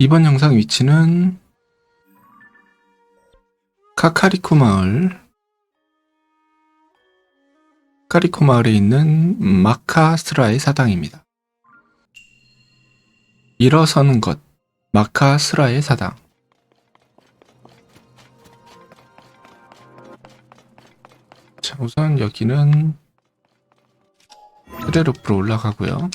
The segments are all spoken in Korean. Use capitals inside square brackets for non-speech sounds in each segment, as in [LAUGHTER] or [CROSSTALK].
이번 영상 위치는 카카리코 마을 카리코 마을에 있는 마카스라의 사당입니다. 일어서는 것 마카스라의 사당 자 우선 여기는 트레로프로 올라가고요.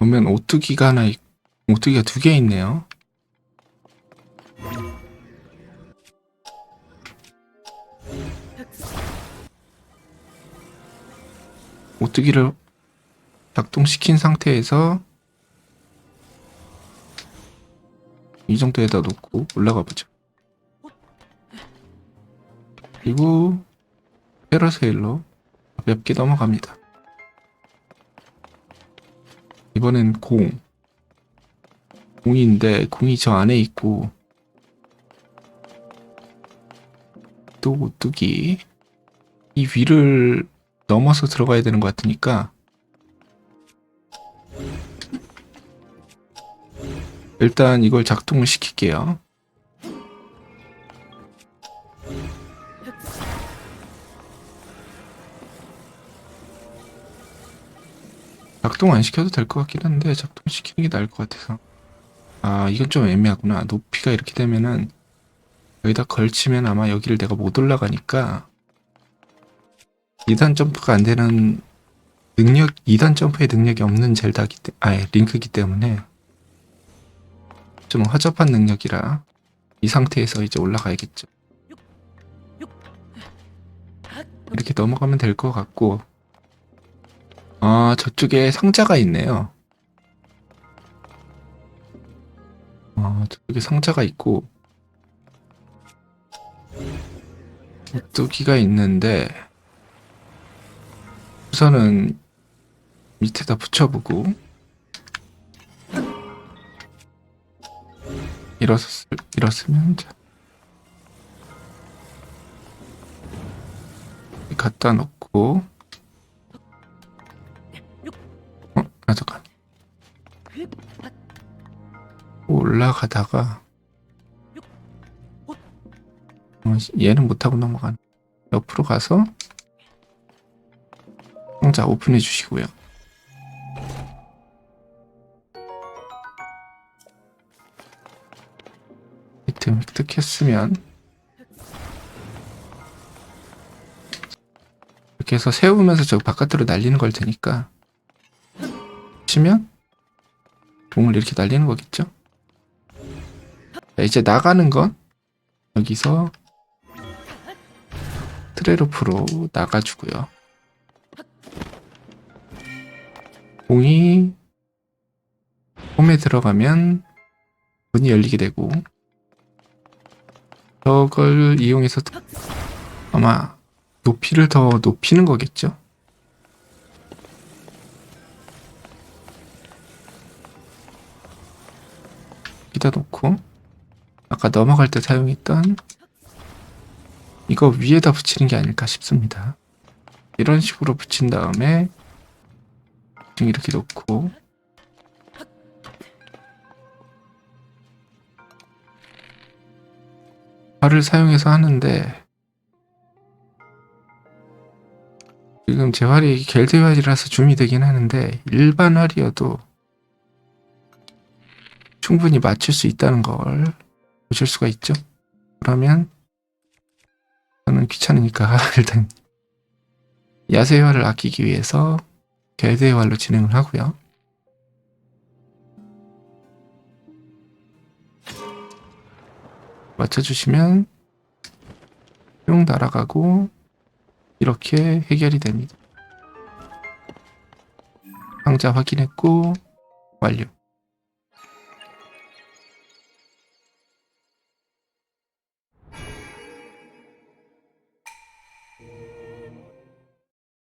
보면 오뚜기가 하나 있, 오뚜기가 두 개 있네요. 오뚜기를 작동시킨 상태에서 이 정도에다 놓고 올라가 보죠. 그리고 페러세일로 가볍게 넘어갑니다. 이번엔 공. 공인데 공이 저 안에 있고 또 오뚜기 이 위를 넘어서 들어가야 되는 것 같으니까 일단 이걸 작동을 시킬게요. 작동 안 시켜도 될 것 같긴 한데 작동 시키는 게 나을 것 같아서. 아 이건 좀 애매하구나. 높이가 이렇게 되면은 여기다 걸치면 아마 여기를 내가 못 올라가니까 2단 점프가 안 되는 능력 2단 점프의 능력이 없는 젤다기 때 아예 링크기 때문에 좀 허접한 능력이라 이 상태에서 이제 올라가야겠죠. 이렇게 넘어가면 될 것 같고 아, 저쪽에 상자가 있네요. 아, 저쪽에 상자가 있고, 오뚜기가 있는데, 우선은 밑에다 붙여보고, 일어섰, 일었으면, 자. 갖다 놓고, 올라가다가, 어, 씨, 얘는 못하고 넘어가네. 옆으로 가서, 상자 오픈해 주시고요. 아이템 획득했으면, 이렇게 해서 세우면서 저 바깥으로 날리는 걸 테니까, 치면 공을 이렇게 날리는 거겠죠? 자, 이제 나가는 건 여기서 트레로프로 나가주고요. 공이 홈에 들어가면 문이 열리게 되고 저걸 이용해서 아마 높이를 더 높이는 거겠죠? 여기다 놓고 아까 넘어갈 때 사용했던 이거 위에다 붙이는 게 아닐까 싶습니다. 이런 식으로 붙인 다음에 이렇게 놓고 활을 사용해서 하는데 지금 제 활이 겔드 활이라서 줌이 되긴 하는데 일반 활이어도 충분히 맞출 수 있다는 걸 보실 수가 있죠. 그러면 저는 귀찮으니까 [LAUGHS] 일단 야세화를 아끼기 위해서 개대화로 진행을 하고요. 맞춰주시면 뿅 날아가고 이렇게 해결이 됩니다. 상자 확인했고 완료.